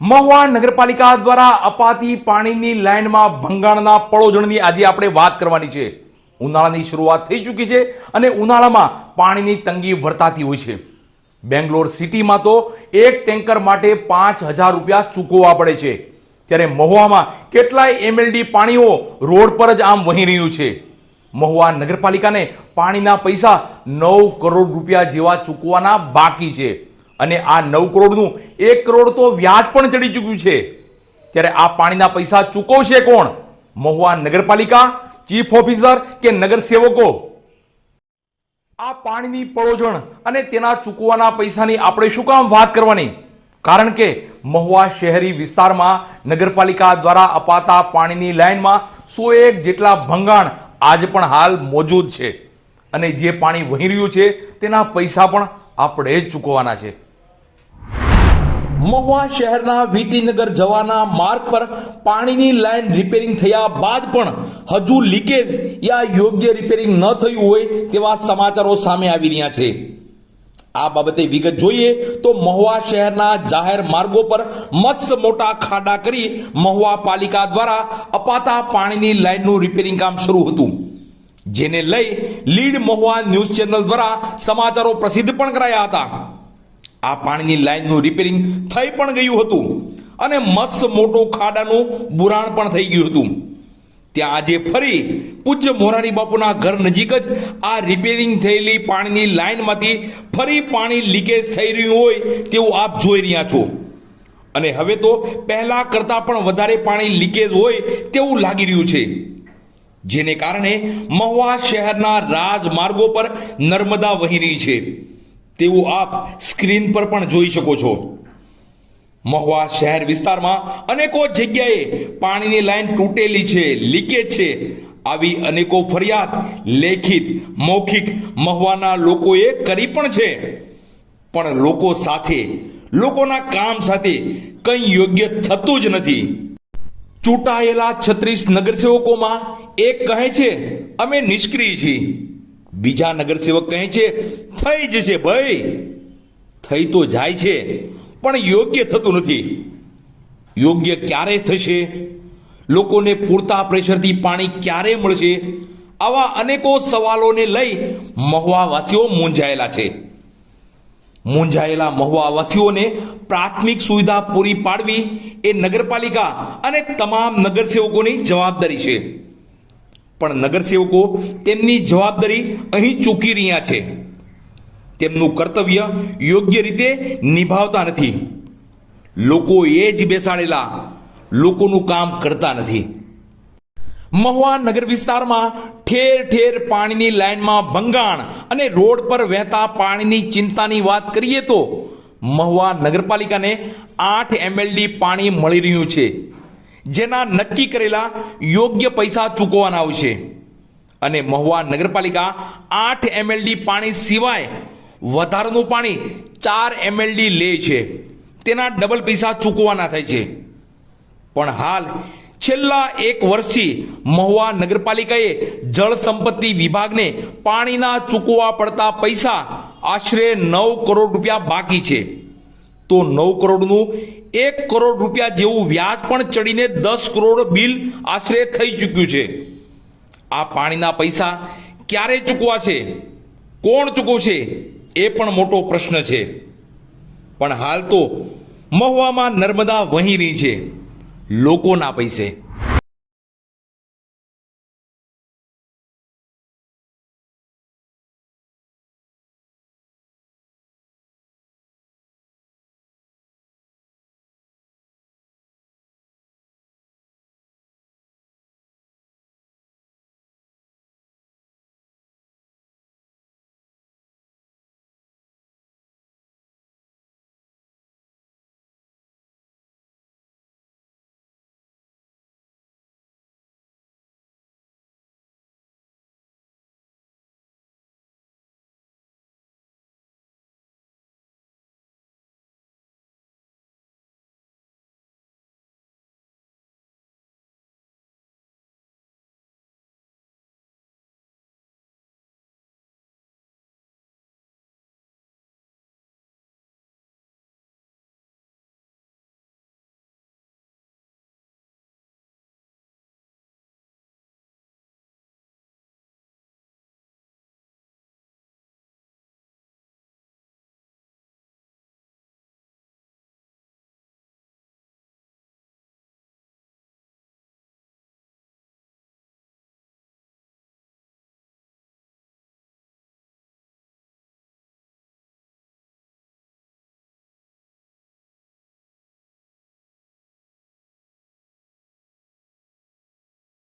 મહુવા નગરપાલિકા દ્વારા અપાતી પાણીની લાઇનમાં ભંગાણના પળોજણની આજે આપણે વાત કરવાની છે. ઉનાળાની શરૂઆત થઈ ચૂકી છે અને ઉનાળામાં પાણીની તંગી વર્તાતી હોય છે. બેંગ્લોર સિટીમાં તો એક ટેન્કર માટે પાંચ હજાર રૂપિયા ચૂકવવા પડે છે. ત્યારે મહુવામાં કેટલાય એમએલડી પાણીઓ રોડ પર જ આમ વહી રહ્યું છે. મહુવા નગરપાલિકાને પાણીના પૈસા નવ કરોડ રૂપિયા જેવા ચૂકવાના બાકી છે. અને આ નવ કરોડનું એક કરોડ તો વ્યાજ પણ ચડી ચૂક્યું છે. ત્યારે આ પાણીના પૈસા ચૂકવશે કોણ? મહુવા નગરપાલિકા, ચીફ ઓફિસર કે નગરસેવકો? આ પાણીની પળોજણ અને તેના ચૂકવાના પૈસાની આપણે શું કામ વાત કરવાની? કારણ કે મહુવા શહેરી વિસ્તારમાં નગરપાલિકા દ્વારા અપાતા પાણીની લાઇનમાં સો એક જેટલા ભંગાણ આજ પણ હાલ મોજૂદ છે. અને જે પાણી વહી રહ્યું છે, તેના પૈસા પણ આપણે જ ચૂકવવાના છે. મહુવા શહેરના વીટીનગર જવાના માર્ગ પર પાણીની લાઇન રિપેરિંગ થયા બાદ પણ હજુ લીકેજ યા યોગ્ય રિપેરિંગ ન થયું હોય તેવા સમાચારો સામે આવી રહ્યા છે. આ બાબતે વિગત જોઈએ તો મહુવા શહેરના જાહેર માર્ગો પર મસ્ત મોટા ખાડા કરી મહુવા પાલિકા દ્વારા અપાતા પાણીની લાઇનનું રિપેરિંગ કામ શરૂ હતું. જેને લઈ લીડ મહુવા ન્યૂઝ ચેનલ દ્વારા સમાચારો પ્રસિદ્ધ પણ કરાયા હતા. આ પાણીની લાઇનનું રિપેરિંગ થઈ પણ ગયું હતું અને મસ્ત મોટું ખાડાનું બુરાણ પણ થઈ ગયું હતું. ત્યાં આજે ફરી પૂજ્ય મોરારી બાપુના ઘર નજીક જ આ રિપેરિંગ થયેલી પાણીની લાઇનમાંથી ફરી પાણી લીકેજ થઈ રહ્યું હોય તેવું આપ જોઈ રહ્યા છો. અને હવે તો પહેલા કરતાં પણ વધારે પાણી લીકેજ હોય તેવું લાગી રહ્યું છે. જેને કારણે મહુવા શહેરના રાજમાર્ગો પર નર્મદા વહી રહી છે. તેવું આપ સ્ક્રીન પર પણ જોઈ શકો છો. મહુવા શહેર વિસ્તારમાં અનેકો જગ્યાએ પાણીની લાઈન તૂટેલી છે, લીકેજ છે. આવી અનેકો ફરિયાદ લેખિત, મૌખિક મહુવાના લોકોએ કરી પણ છે. પણ લોકો સાથે, લોકોના કામ સાથે કંઈ યોગ્ય થતું જ નથી. ચૂંટાયેલા છત્રીસ નગરસેવકોમાં એક કહે છે, અમે નિષ્ક્રિય છીએ. બીજા નગરસેવક કહે છે, થઈ જશે ભાઈ. થઈ તો જાય છે, પણ યોગ્ય થતું નથી. યોગ્ય ક્યારે થશે? લોકોને પૂરતા પ્રેશરથી પાણી ક્યારે મળશે? આવા અનેકો સવાલોને લઈ મહુવાવાસીઓ મૂંઝાયેલા છે. મૂંઝાયેલા મહુવાવાસીઓને પ્રાથમિક સુવિધા પૂરી પાડવી એ નગરપાલિકા અને તમામ નગરસેવકોની જવાબદારી છે. પણ નગરસેવકો તેમની જવાબદારી અહીં ચૂકી રહ્યા છે. તેમનું કર્તવ્ય યોગ્ય રીતે નિભાવતા નથી. લોકો એ જ બેસાડેલા, લોકોનું કામ કરતા નથી. મહુવા નગર વિસ્તારમાં ઠેર ઠેર પાણીની લાઇનમાં ભંગાણ અને રોડ પર વહેતા પાણીની ચિંતાની વાત કરીએ તો મહુવા નગરપાલિકાને આઠ એમએલડી પાણી મળી રહ્યું છે. જેના નક્કી કરેલા યોગ્ય પૈસા ચૂકવવાના આવશે. અને મહુવા નગરપાલિકા આઠ એમએલડી પાણી સિવાય વધારાનું પાણી ચાર એમએલડી લે છે. તેના ડબલ પૈસા ચૂકવવાના થાય છે. પણ હાલ છેલ્લા એક વર્ષથી મહુવા નગરપાલિકાએ જળ સંપત્તિ વિભાગને પાણીના ચૂકવવા પડતા પૈસા આશરે નવ કરોડ રૂપિયા બાકી છે. તો નવ કરોડનું, એક કરોડ રૂપિયા જેવું વ્યાજ પણ ચડીને દસ કરોડ બિલ આશરે થઈ ચૂક્યું છે. આ પાણીના પૈસા ક્યારે ચૂકવાશે? કોણ ચૂકવશે? એ પણ મોટો પ્રશ્ન છે. પણ હાલ તો મહુવામાં નર્મદા વહી રહી છે. લોકોના પૈસે.